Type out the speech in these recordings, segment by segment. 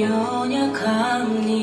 연약합니다.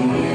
to me.